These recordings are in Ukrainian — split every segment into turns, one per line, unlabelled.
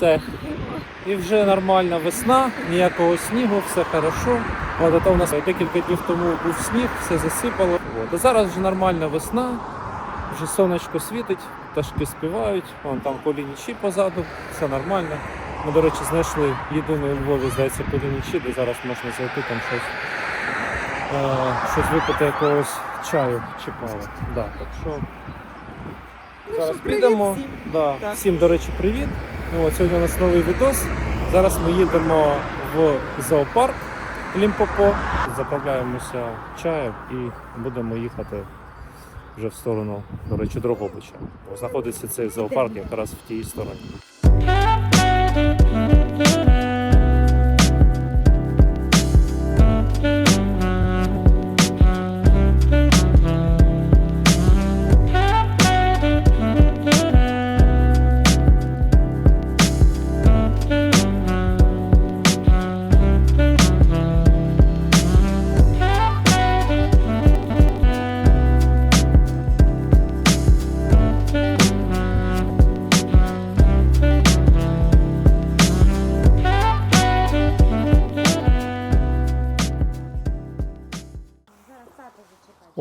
все. І вже нормальна весна, ніякого снігу, все хорошо. От, то у нас декілька днів тому був сніг, все засипало. От. А зараз вже нормальна весна, вже сонечко світить, пташки співають, вон там полінічі позаду, все нормально. Ми, до речі, знайшли єдиний у Львові, здається, полінічі, де зараз можна зайти там щось, е, щось випити якогось чаю чи кави. Да, так що зараз
що, привіт
підемо. Да. Всім, до речі, привіт. Ну, от, сьогодні у нас новий відос. Зараз ми їдемо в зоопарк Лімпопо. Заправляємося чаєм і будемо їхати вже в сторону, до речі, Дрогобича. Знаходиться цей зоопарк якраз в тій стороні.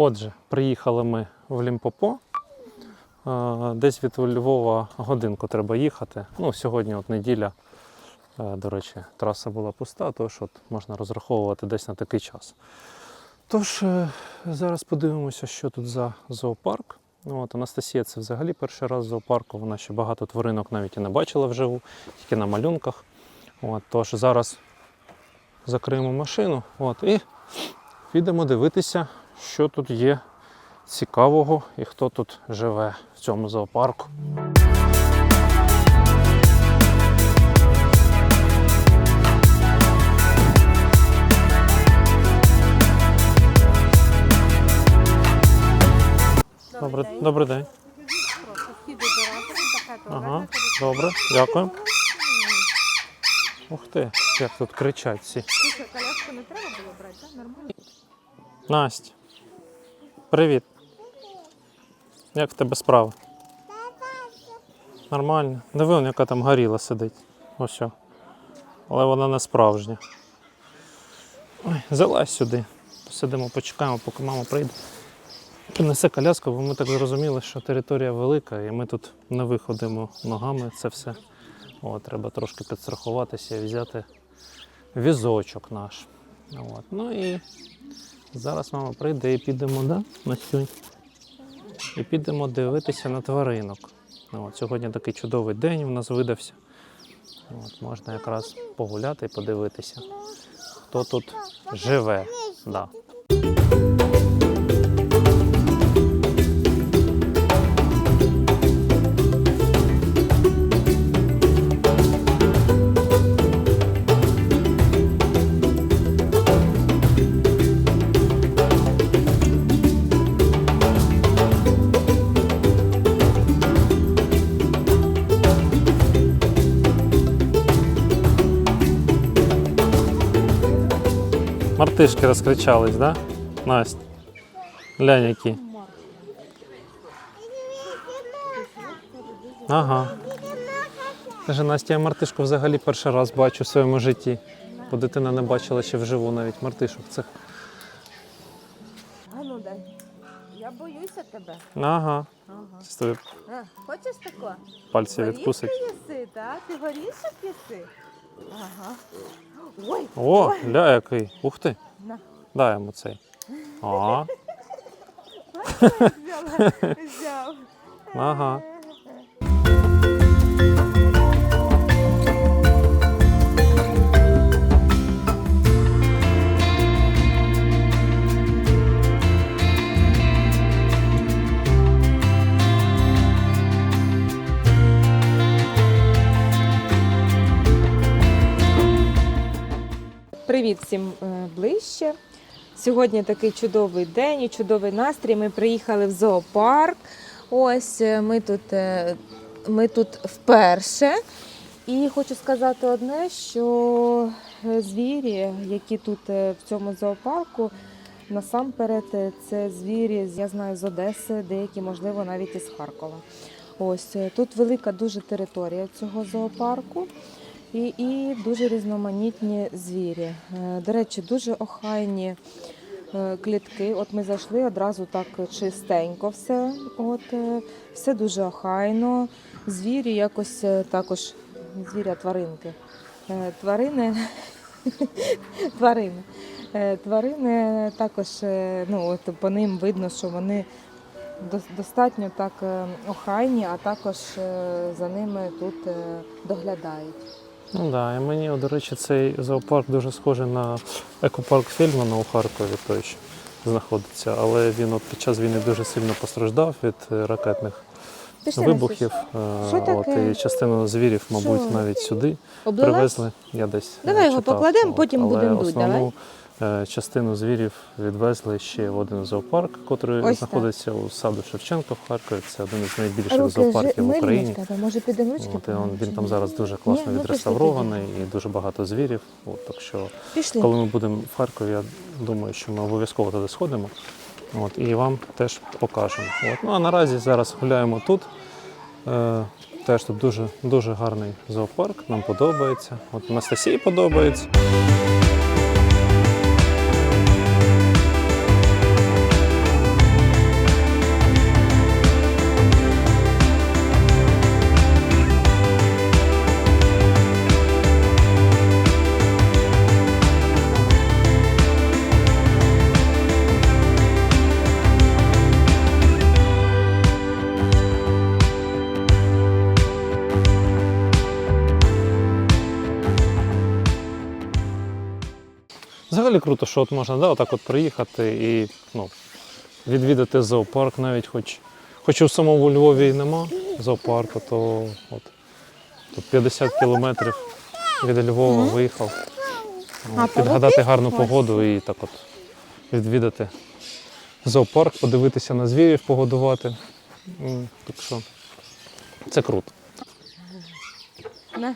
Отже, приїхали ми в Лімпопо. Е, Десь від Львова годинку треба їхати. Ну, сьогодні от неділя. Е, До речі, траса була пуста, тож от можна розраховувати десь на такий час. Тож, е, зараз подивимося, що тут за зоопарк. Ну, От, Анастасія це взагалі перший раз в зоопарку. Вона ще багато тваринок навіть і не бачила вживу, тільки на малюнках. От, тож зараз закриємо машину от, і підемо дивитися, що тут є цікавого і хто тут живе в цьому зоопарку. Добрий, добрий день. Ага, добре, дякую. Ух ти, як тут кричать всі.
Слухай, коляску не треба було брати, так? Нормально?
Настя, привіт. Як в тебе справи? Нормально. Диви, яка там горіла сидить. Ось. Але вона не справжня. Ой, залазь сюди. Посидимо, почекаємо, поки мама прийде. Принесе коляску, бо ми так зрозуміли, що територія велика, і ми тут не виходимо ногами це все. О, треба трошки підстрахуватися і взяти візочок наш. От. Ну і Зараз мама прийде і підемо, да, Настюнь? І підемо дивитися на тваринок. Ну, От, сьогодні такий чудовий день у нас видався. От, можна якраз погуляти і подивитися, хто тут живе. Да. Мартишки розкричались, да? Настя. Глянь які. Ага. Каже, Настя, я мартишку взагалі перший раз бачу в своєму житті. Бо дитина не бачила ще вживу навіть мартишок цих.
А ну дай. Я боюся тебе.
Ага.
Ага.
Тобі
А, хочеш тако?
пальці
Горішки
відкусить.
їси, так? Ти горішок їси? Ага. Ой,
О, ля який. Ух ти.
На.
Дай йому цей. Ага.
взяв.
Ага.
Привіт всім е, ближче. Сьогодні такий чудовий день і чудовий настрій. Ми приїхали в зоопарк. Ось е, ми тут, е, ми тут вперше. І хочу сказати одне, що звірі, які тут в цьому зоопарку, насамперед це звірі, я знаю, з Одеси, деякі, можливо, навіть із Харкова. Ось тут велика дуже територія цього зоопарку. І, і дуже різноманітні звірі. Е, До речі, дуже охайні е, клітки. От ми зайшли одразу так чистенько все. От, е, все дуже охайно. Звірі якось також звіря тваринки. Тварини. Тварини. Тварини також ну, от по ним видно, що вони достатньо так охайні, а також за ними тут доглядають.
Ну да, і мені, до речі, цей зоопарк дуже схожий на екопарк Фельдмана у Харкові, той що знаходиться. Але він от під час війни дуже сильно постраждав від е, ракетних вибухів.
Що
Е, От,
таке?
і частину звірів, мабуть,
Що?
навіть сюди
Облилась?
привезли. Я десь е,
Давай його
читав.
покладемо, потім
але
будемо дуть,
Основну частину звірів відвезли ще в один зоопарк, який знаходиться у саду Шевченка в Харкові. Це один із найбільших
Руки
зоопарків в Україні.
може підемо ручки
От, і он, він там зараз дуже класно
Ні, ну,
відреставрований і дуже багато звірів. От, так що,
Пішли.
коли ми будемо в Харкові, я думаю, що ми обов'язково туди сходимо. От, і вам теж покажемо. От. Ну а наразі зараз гуляємо тут. Е, теж тут дуже, дуже гарний зоопарк, нам подобається. От Анастасії подобається. Взагалі круто, що от можна да, отак от приїхати і ну, відвідати зоопарк, навіть хоч, хоч у самому Львові і нема зоопарку, то от, тут 50 кілометрів від Львова виїхав.
А,
От, підгадати гарну погоду і так от відвідати зоопарк, подивитися на звірів, погодувати. Так що це круто.
На,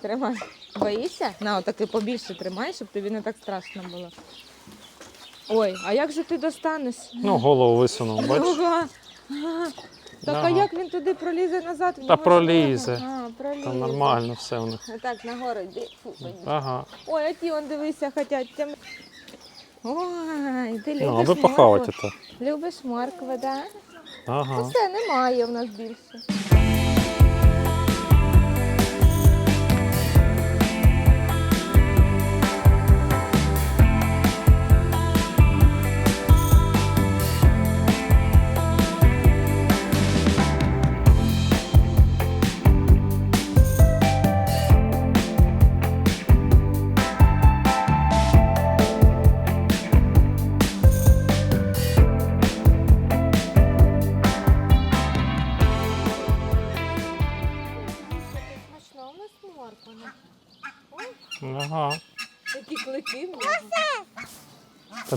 тримай. Боїшся? На, отаки побільше тримай, щоб тобі не так страшно було. Ой, а як же ти достанеш?
Ну, голову висунув, бачиш?
Ага. Ага. Так, а
Ага.
як він туди пролізе назад? В
Та
нього ж
пролізе.
нога. А, пролізе.
Там нормально все у них.
Отак, нагору йди. Фу.
Ага.
Ой, а ті, он дивися, хотять. Тям... Ой, ти любиш
Ну, аби
моркву?
похавати то.
Любиш моркву, так? Да?
Ага.
Ну все, немає в нас більше.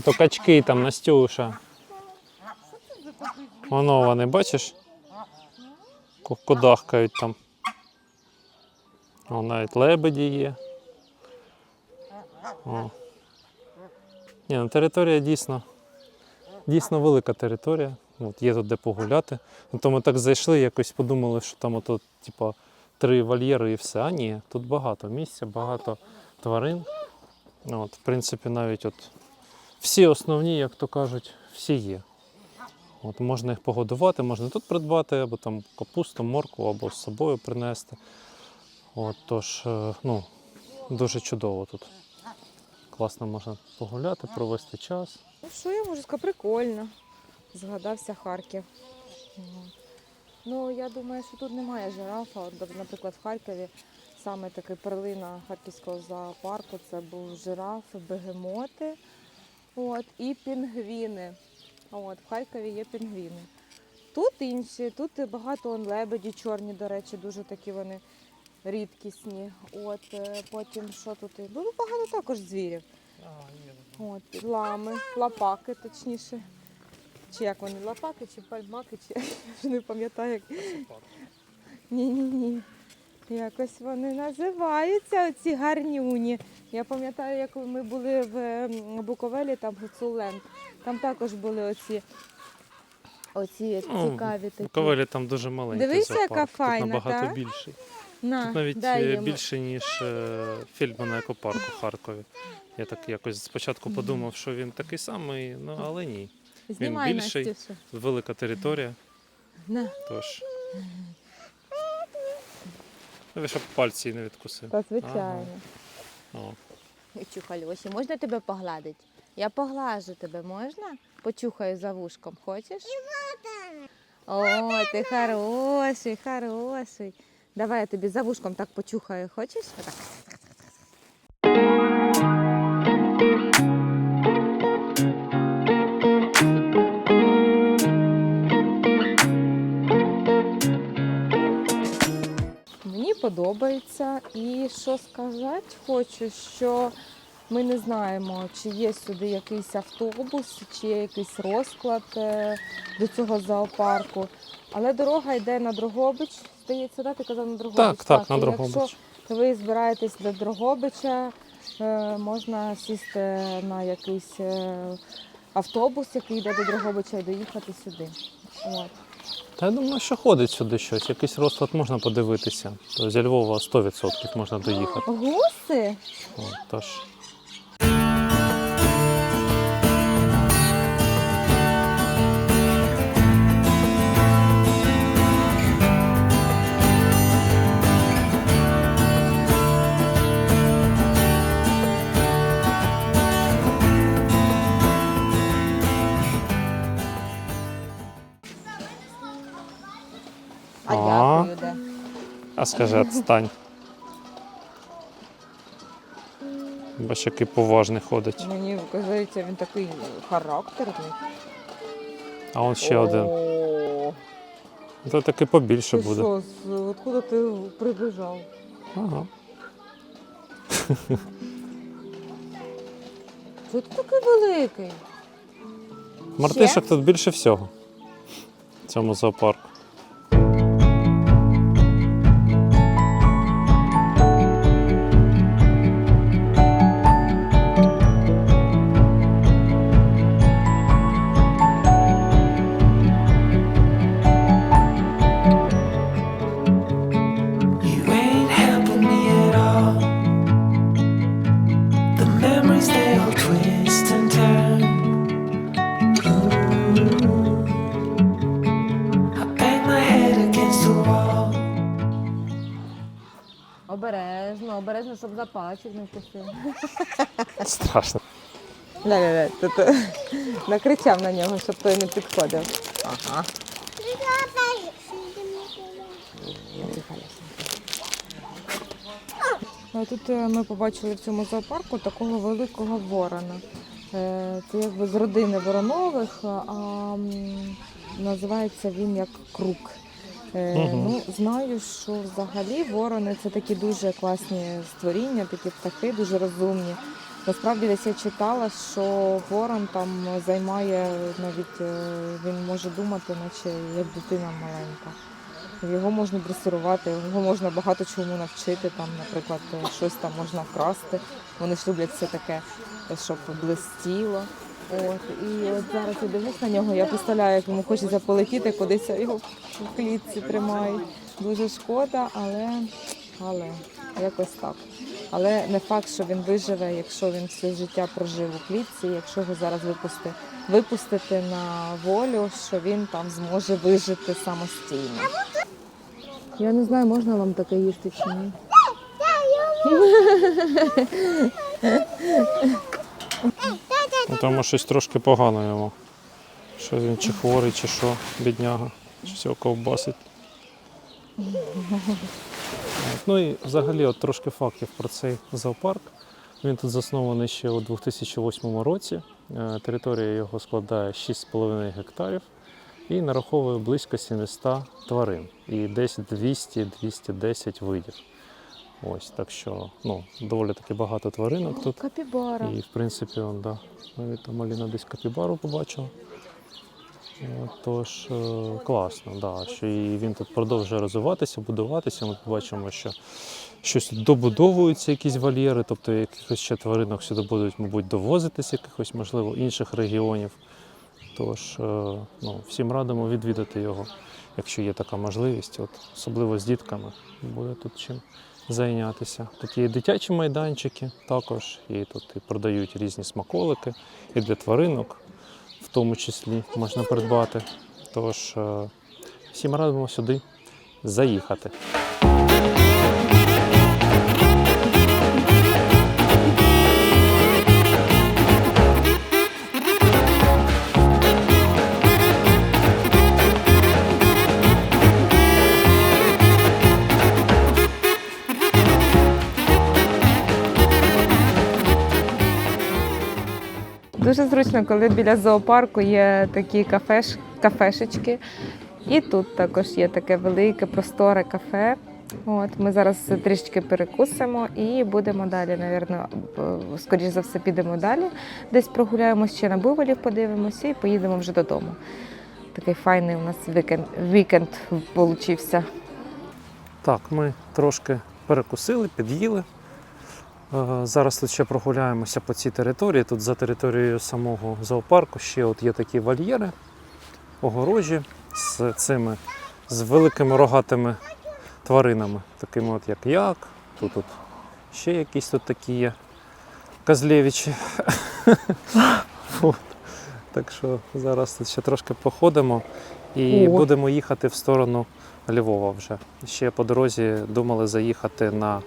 То качки там, Настюша. Воно вони, бачиш? Ку- Кудахкають там. О, навіть лебеді є. О. Ні, ну територія дійсно, дійсно велика територія. От, є тут де погуляти. Ну, то ми так зайшли, якось подумали, що там ото, типа, три вольєри і все. А ні, тут багато місця, багато тварин. От, в принципі, навіть от всі основні, як то кажуть, всі є. От можна їх погодувати, можна тут придбати, або там капусту, моркву, або з собою принести. От, тож, е, ну, дуже чудово тут. Класно можна погуляти, провести час.
Ну що я можу сказати? Прикольно. Згадався Харків. Ну, я думаю, що тут немає жирафа. Наприклад, в Харкові саме такий перлина харківського зоопарку це був жираф, бегемоти от, і пінгвіни. От, в Харкові є пінгвіни. Тут інші, тут багато он лебеді чорні, до речі, дуже такі вони рідкісні. От, е, потім що тут? Ну, багато також звірів. От, лами, лапаки, точніше. Чи як вони, лапаки, чи пальмаки, чи я вже не пам'ятаю. Як... Ні, ні, ні. Якось вони називаються, оці гарнюні. Я пам'ятаю, як ми були в Буковелі, там Гуцуленд. Там також були оці Оці цікаві такі.
Ковелі там дуже маленький
Дивися, яка
зоопарк.
файна,
Тут набагато
так?
більший.
На,
Тут навіть
дай
е,
йому.
більше, ніж е, Фельдмана екопарк у Харкові. Я так якось спочатку подумав, що він такий самий, ну але ні.
Знімай,
більший. Велика територія,
На,
тож. Ну, Ви щоб пальці не відкусив.
та звичайно.
О.
Чухальосі, можна тебе погладити? Я поглажу тебе, можна? Почухаю за вушком, хочеш? О, ти хороший, хороший. Давай я тобі за вушком так почухаю, хочеш? Отак. Подобається. І що сказати хочу, що ми не знаємо, чи є сюди якийсь автобус, чи є якийсь розклад е, до цього зоопарку. Але дорога йде на Дрогобич. Здається, да? ти казав на Дрогобич.
Так, так, на
і
Дрогобич.
Якщо ви збираєтесь до Дрогобича, е, можна сісти на якийсь е, автобус, який йде до Дрогобича, і доїхати сюди. От.
Та я думаю, що ходить сюди щось. Якийсь розклад можна подивитися. То зі Львова 100% можна доїхати.
Гуси?
О, тож.
А
А.
дякую, де?
А скажи, отстань. Бач, який поважний ходить.
Мені кажеться, він такий характерний.
А он ще один.
О,
То таки побільше
Ти
буде.
що, з- откуда ти прибіжав?
Ага.
Чого ти такий великий?
Мартишок тут більше всього. В цьому зоопарку.
Запачок не вкусив.
Страшно.
Ля-ля-ля, тут е, накричав на нього, щоб той не підходив. Ага. Тут е, ми побачили в цьому зоопарку такого великого ворона. Е, Це якби з родини воронових, а називається він як крук.
Мгм.
Ну, знаю, що взагалі ворони це такі дуже класні створіння, такі птахи, дуже розумні. Насправді десь я читала, що ворон там займає навіть е, він може думати, наче як дитина маленька. Його можна дресирувати, його можна багато чому навчити. Там, наприклад, е, щось там можна вкрасти. Вони ж люблять все таке, щоб блистіло. От і от зараз я дивлюсь на нього. Я представляю, як йому хочеться полетіти, кудись його в клітці тримають. Дуже шкода, але, але якось так. Але не факт, що він виживе, якщо він все життя прожив у клітці, якщо його зараз випусти, випустити на волю, що він там зможе вижити самостійно. Я не знаю, можна вам таке їсти чи ні.
Ну, тому щось трошки погано йому. Що він чи хворий, чи що, бідняга, чи всього ковбасить. Ну і взагалі от трошки фактів про цей зоопарк. Він тут заснований ще у 2008 році. Е, Територія його складає 6,5 гектарів і нараховує близько 700 тварин і десь 200-210 видів. Ось так що ну, доволі таки багато тваринок тут.
Капібара.
І в принципі, он, да, навіть там Аліна десь капібару побачила. Тож е, класно, да, що і він тут продовжує розвиватися, будуватися. Ми побачимо, що щось тут добудовуються, якісь вольєри, тобто якихось ще тваринок сюди будуть, мабуть, довозитися, якихось, можливо, інших регіонів. Тож е, ну, всім радимо відвідати його, якщо є така можливість, от, особливо з дітками, буде тут чим зайнятися. Тут є дитячі майданчики також, і тут і продають різні смаколики, і для тваринок, в тому числі можна придбати. Тож е, всім радимо сюди заїхати.
Дуже зручно, коли біля зоопарку є такі кафеш, кафешечки. І тут також є таке велике, просторе кафе. От, ми зараз трішки перекусимо і будемо далі, напевно, скоріш за все, підемо далі. Десь прогуляємося ще на бувалів, подивимося і поїдемо вже додому. Такий файний у нас вікенд, вікенд получився.
Так, ми трошки перекусили, під'їли. Е, Зараз тут ще прогуляємося по цій території. Тут за територією самого зоопарку ще от є такі вольєри, огорожі з цими з великими рогатими тваринами, такими от як як. Тут от ще якісь тут такі є Козлєвичі. Так що зараз тут ще трошки походимо і будемо їхати в сторону Львова вже. Ще по дорозі думали заїхати на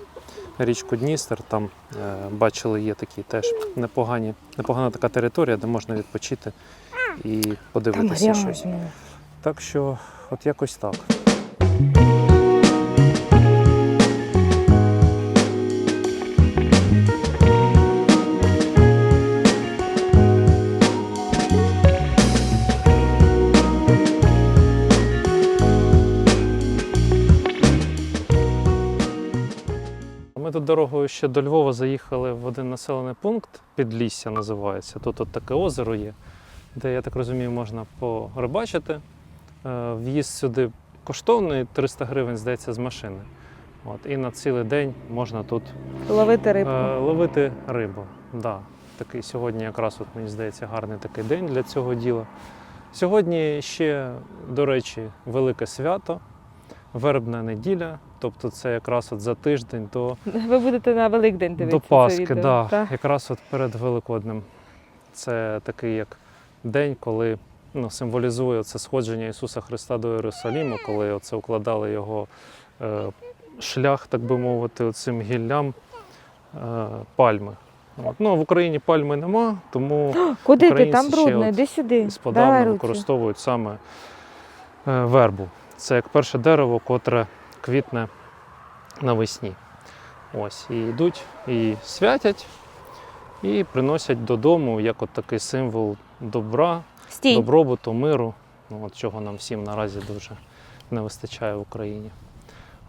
річку Дністер. Там е, бачили, є такі теж непогані, непогана така територія, де можна відпочити і подивитися щось. Так що, от якось так. Ми тут дорогою ще до Львова заїхали в один населений пункт, Підлісся називається. Тут от таке озеро є, де, я так розумію, можна порибачити. Е, В'їзд сюди коштовний, 300 гривень, здається, з машини. От, і на цілий день можна тут
Ловити рибку.
е, ловити рибу. Да, такий сьогодні якраз, от, мені здається, гарний такий день для цього діла. Сьогодні ще, до речі, велике свято, вербна неділя. Тобто це якраз от за тиждень до
Ви будете на Великдень дивитися.
до Пасхи,
це відео,
да,
так?
якраз от перед Великоднем. Це такий як день, коли ну, символізує це сходження Ісуса Христа до Єрусаліму, коли оце укладали його е, шлях, так би мовити, цим гіллям е, пальми. От. Ну, в Україні пальми нема, тому
Куди ти? Там брудно, іди сюди.
сподавна використовують саме е, вербу. Це як перше дерево, котре квітне навесні. Ось, і йдуть і святять, і приносять додому як от такий символ добра,
Стій.
добробуту, миру, ну, от чого нам всім наразі дуже не вистачає в Україні.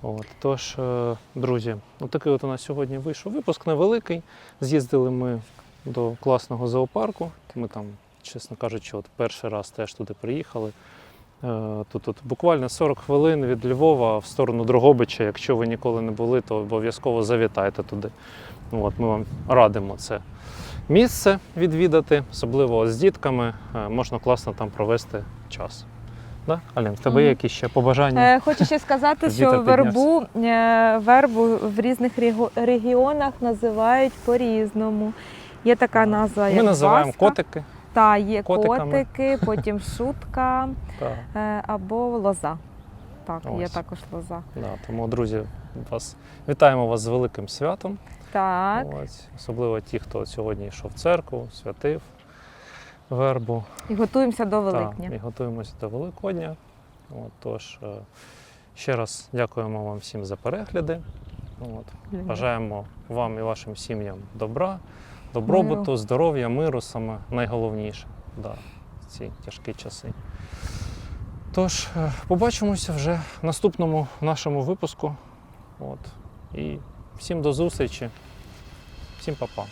От, тож, е, друзі, от такий от у нас сьогодні вийшов випуск невеликий. З'їздили ми до класного зоопарку. Ми там, чесно кажучи, от перший раз теж туди приїхали. Е, Тут, тут буквально 40 хвилин від Львова в сторону Дрогобича. Якщо ви ніколи не були, то обов'язково завітайте туди. От, ми вам радимо це місце відвідати, особливо з дітками. Е, Можна класно там провести час. Да? Алін, в тебе є якісь ще побажання?
Е, Хочу ще сказати, що вербу, е, вербу в різних регіонах називають по-різному. Є така назва, як
Ми називаємо
Баска.
котики.
Та є
котиками.
котики, потім шутка е, або лоза. Так, є
Ось.
також лоза.
да, тому, друзі, вас, вітаємо вас з великим святом.
Так.
Ось, особливо ті, хто сьогодні йшов в церкву, святив вербу.
І готуємося до
Та,
Великдня.
і готуємося до Великодня. От, тож, е, ще раз дякуємо вам всім за перегляди. От, бажаємо вам і вашим сім'ям добра, добробуту,
Миру.
здоров'я, миру саме найголовніше да, в ці тяжкі часи. Тож, е, побачимося вже в наступному нашому випуску. От, і всім до зустрічі, всім па-па.